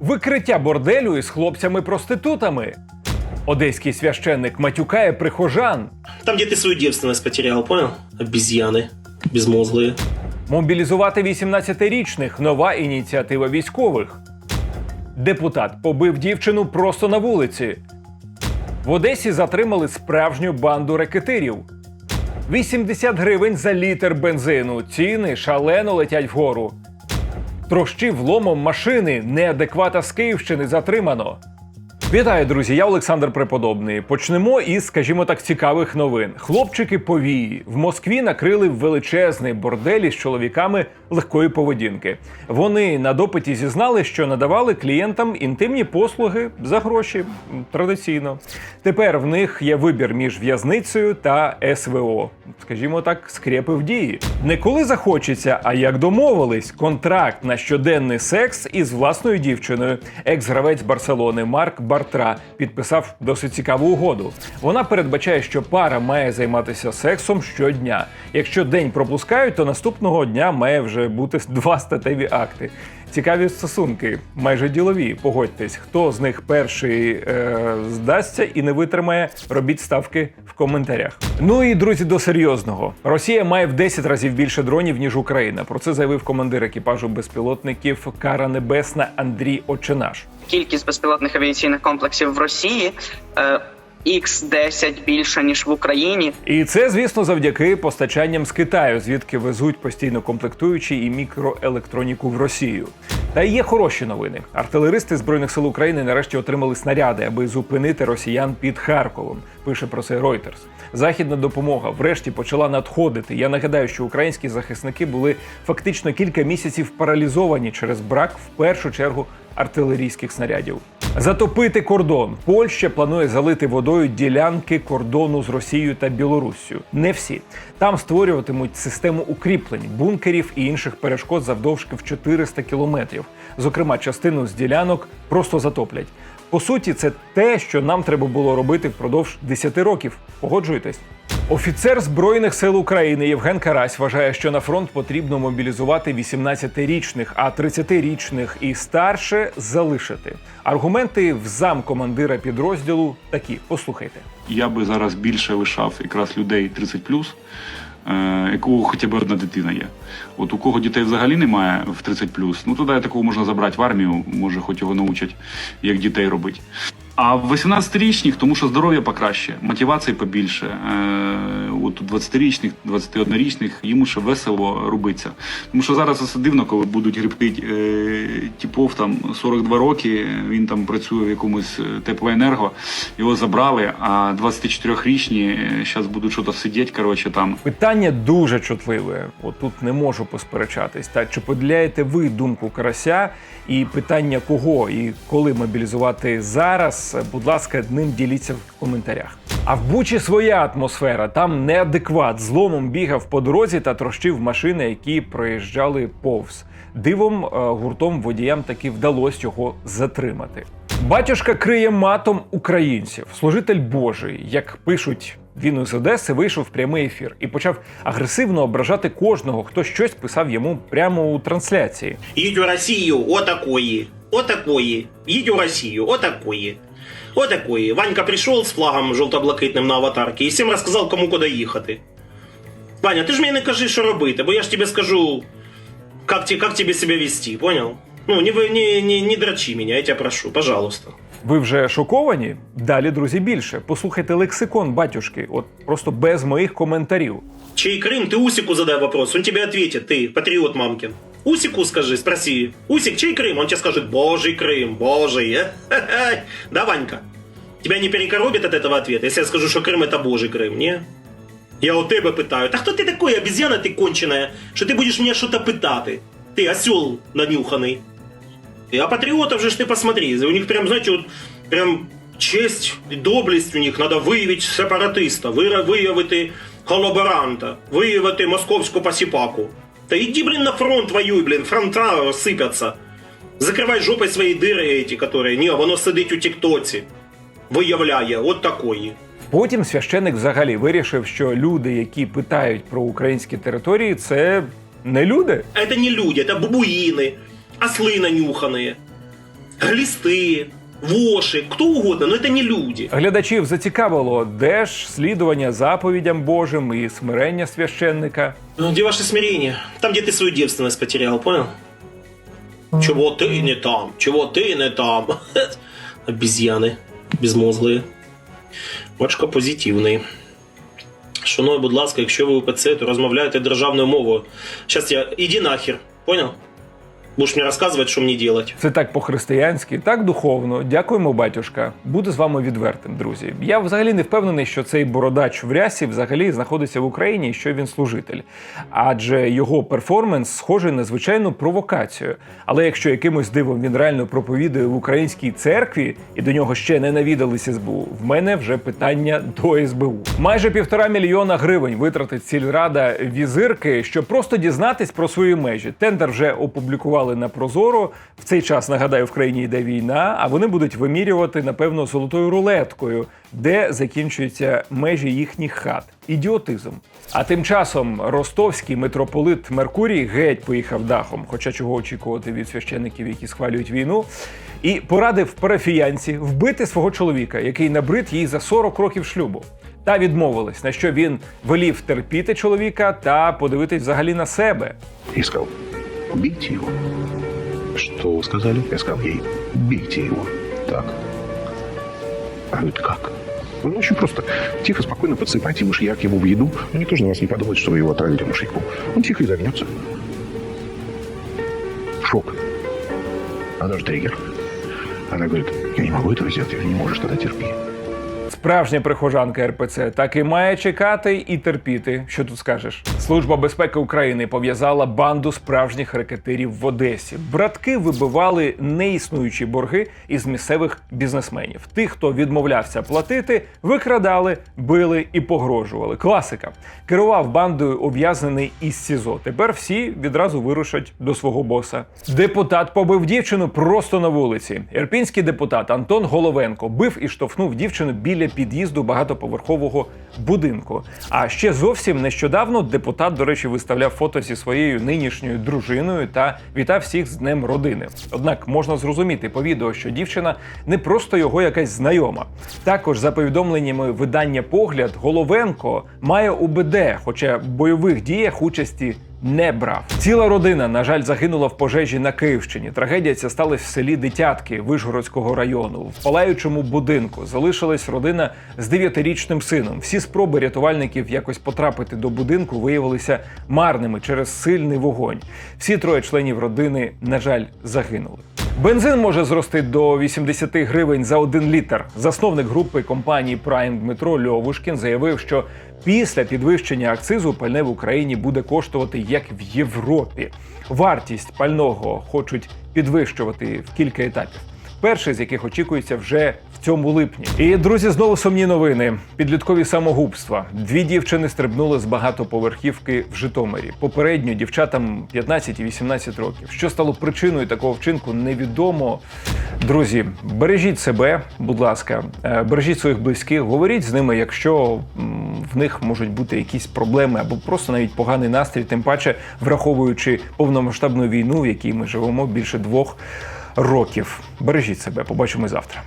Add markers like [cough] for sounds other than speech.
Викриття борделю із хлопцями-проститутами. Одеський священник матюкає прихожан. Там, где ты свою девственность потерял, понял? Обезьяны безмозглые. Мобілізувати 18-річних нова ініціатива військових. Депутат побив дівчину просто на вулиці. В Одесі затримали справжню банду рекетирів. 80 гривень за літр бензину. Ціни шалено летять вгору. Трощив ломом машини. Неадеквата з Київщини затримано. Вітаю, друзі! Я Олександр Преподобний. Почнемо із, скажімо так, цікавих новин. Хлопчики повії в Москві накрили величезний бордель із чоловіками легкої поведінки. Вони на допиті зізнали, що надавали клієнтам інтимні послуги за гроші традиційно. Тепер в них є вибір між в'язницею та СВО. Скажімо так, скрепи в дії. Не коли захочеться, а як домовились, контракт на щоденний секс із власною дівчиною. Екс-гравець Барселони Марк Бартра підписав досить цікаву угоду. Вона передбачає, що пара має займатися сексом щодня. Якщо день пропускають, то наступного дня має вже бути два статеві акти. Цікаві стосунки, майже ділові. Погодьтесь, хто з них перший е, здасться і не витримає, робіть ставки в коментарях. Ну і друзі, до серйозного. Росія має в 10 разів більше дронів ніж Україна. Про це заявив командир екіпажу безпілотників Кара Небесна Андрій Оченаш. кількість безпілотних авіаційних комплексів в Росії е, X10 більше ніж в Україні. І це, звісно, завдяки постачанням з Китаю, звідки везуть постійно комплектуючі і мікроелектроніку в Росію. Та є хороші новини. Артилеристи збройних сил України нарешті отримали снаряди, аби зупинити росіян під Харковом. Пише про це Reuters. Західна допомога врешті почала надходити. Я нагадаю, що українські захисники були фактично кілька місяців паралізовані через брак в першу чергу артилерійських снарядів. Затопити кордон. Польща планує залити водою ділянки кордону з Росією та Білоруссю. Не всі там створюватимуть систему укріплень, бункерів і інших перешкод завдовжки в 400 кілометрів. Зокрема, частину з ділянок просто затоплять. По суті, це те, що нам треба було робити впродовж 10 років. Погоджуєтесь? Офіцер Збройних сил України Євген Карась вважає, що на фронт потрібно мобілізувати 18-річних, а 30-річних і старше залишити. Аргументи в замкомандира підрозділу такі. Послухайте. я би зараз більше лишав якраз людей 30 е, якого хоча б одна дитина є. От у кого дітей взагалі немає в 30 ну тоді такого можна забрати в армію, може, хоч його научать, як дітей робити. А в 18-річних, тому що здоров'я покраще, мотивації побільше. Е, от у 20-річних, 21-річних йому ще весело робиться. Тому що зараз це дивно, коли будуть гребти е, типов там 42 роки, він там працює в якомусь е, теплоенерго, його забрали, а 24-річні зараз будуть щось сидіти, коротше, там. Питання дуже чутливе. От тут не можу посперечатись. Та чи поділяєте ви думку карася? І питання кого і коли мобілізувати зараз? Будь ласка, ним діліться в коментарях. А в Бучі своя атмосфера. Там неадекват зломом бігав по дорозі та трощив машини, які проїжджали повз. Дивом е, гуртом водіям таки вдалося його затримати. Батюшка криє матом українців, служитель Божий, як пишуть. Він із Одеси вийшов в прямий ефір і почав агресивно ображати кожного, хто щось писав йому прямо у трансляції. Едь в Россию, о такое, о такое. Едь в Россию, о такое. О такое. Ванька пришел с флагом жовто-блакитним на аватарці і всім розказав, кому куди їхати. Ваня, ти ж мені не кажи, що робити, бо я ж тобі скажу, как, те, как тебе себя вести, понял? Ну, не, вы- не, не, не дрочи меня, я тебя прошу, пожалуйста. Ви вже шоковані? Далі, друзі, більше. Послухайте лексикон батюшки, от просто без моїх коментарів. Чей Крым? Ты Усику задай вопрос, он тебе ответит, ты, патриот мамкин. Усику скажи, спроси. Усик, чей Крым? Он тебе скажет, божий Крым, божий. э? Да, Ванька? Тебя не перекоробит от этого ответа, если я скажу, что Крым это божий Крым, не? Я у тебе питаю, та хто ти такой, обезьяна ти конченая, що ти будеш мене щось питати? Ти осел нанюханий. А патриотов же ж ты посмотри, у них прям, знаете, вот прям честь і доблесть у них надо виявити сепаратиста, вира- виявити колаборанта, виявити московську посіпаку. Та іди, блін, на фронт воюй, блін, фронта розсипляться. Закривай жопой свої дири эти, которые, ні, воно сидить у тіктоці. Виявляє, от такої. Потім священик взагалі вирішив, що люди, які питають про українські території, це не люди. Это не люди, это бабуины, ослы нанюханные. глисты, воши, кто угодно, но это не люди. Глядачів зацікавило, де ж слідування заповідям Божим і смирення священника. Ну, где ваше смирение? Там, где ты свою девственность потерял, понял? Чего ты не там? Чего ты не там? [laughs] Обезьяны безмозглые. Батюшка позитивний. Шануй, будь ласка, якщо ви УПЦ, то розмовляєте державною мовою. Сейчас я... Іди нахер, понял? Будеш мені розказувати, що мені делать. Це так по-християнськи, так духовно. Дякуємо, батюшка. Буду з вами відвертим, друзі. Я взагалі не впевнений, що цей бородач в рясі взагалі знаходиться в Україні і що він служитель. Адже його перформанс схожий на звичайну провокацію. Але якщо якимось дивом він реально проповідує в українській церкві і до нього ще не навідались СБУ, в мене вже питання до СБУ. Майже півтора мільйона гривень витратить сільрада візирки, щоб просто дізнатись про свої межі. Тендер вже опублікували на Прозоро. В цей час нагадаю, в країні йде війна, а вони будуть вимірювати напевно золотою рулеткою, де закінчуються межі їхніх хат. Ідіотизм. А тим часом ростовський митрополит Меркурій геть поїхав дахом, хоча чого очікувати від священників, які схвалюють війну, і порадив парафіянці вбити свого чоловіка, який набрид їй за 40 років шлюбу. Та відмовилась, на що він велів терпіти чоловіка та подивитись взагалі на себе. и убейте его. Что сказали? Я сказал ей, убейте его. Так. А это как? Ну, очень просто. Тихо, спокойно подсыпайте мышьяк ему в еду. Ну, никто же на вас не подумает, что вы его отравили мышьяком. Он тихо и загнется. Шок. А даже триггер. Она говорит, я не могу этого сделать. Я не можешь, тогда терпи. Справжня прихожанка РПЦ так і має чекати і терпіти. Що тут скажеш? Служба безпеки України пов'язала банду справжніх рекетирів в Одесі. Братки вибивали неіснуючі борги із місцевих бізнесменів. Тих, хто відмовлявся платити, викрадали, били і погрожували. Класика керував бандою ув'язнений із СІЗО. Тепер всі відразу вирушать до свого боса. Депутат побив дівчину просто на вулиці. Ірпінський депутат Антон Головенко бив і штовхнув дівчину біля під'їзду багатоповерхового будинку. А ще зовсім нещодавно депутат, до речі, виставляв фото зі своєю нинішньою дружиною та вітав всіх з днем родини. Однак можна зрозуміти по відео, що дівчина не просто його якась знайома. Також за повідомленнями видання погляд, Головенко має УБД, хоча в бойових діях участі не брав. Ціла родина, на жаль, загинула в пожежі на Київщині. Трагедія ця сталася в селі Дитятки Вишгородського району. В палаючому будинку залишилась родина з дев'ятирічним сином. Всі спроби рятувальників якось потрапити до будинку виявилися марними через сильний вогонь. Всі троє членів родини, на жаль, загинули. Бензин може зрости до 80 гривень за один літр. Засновник групи компанії Prime Дмитро Льовушкін заявив, що після підвищення акцизу пальне в Україні буде коштувати як в Європі. Вартість пального хочуть підвищувати в кілька етапів. Перший з яких очікується вже липні. І друзі, знову сумні новини. Підліткові самогубства. Дві дівчини стрибнули з багатоповерхівки в Житомирі. Попередньо дівчатам 15 і 18 років. Що стало причиною такого вчинку, невідомо. Друзі, бережіть себе, будь ласка, е, бережіть своїх близьких, говоріть з ними, якщо в них можуть бути якісь проблеми або просто навіть поганий настрій, тим паче враховуючи повномасштабну війну, в якій ми живемо більше двох років. Бережіть себе, побачимо завтра.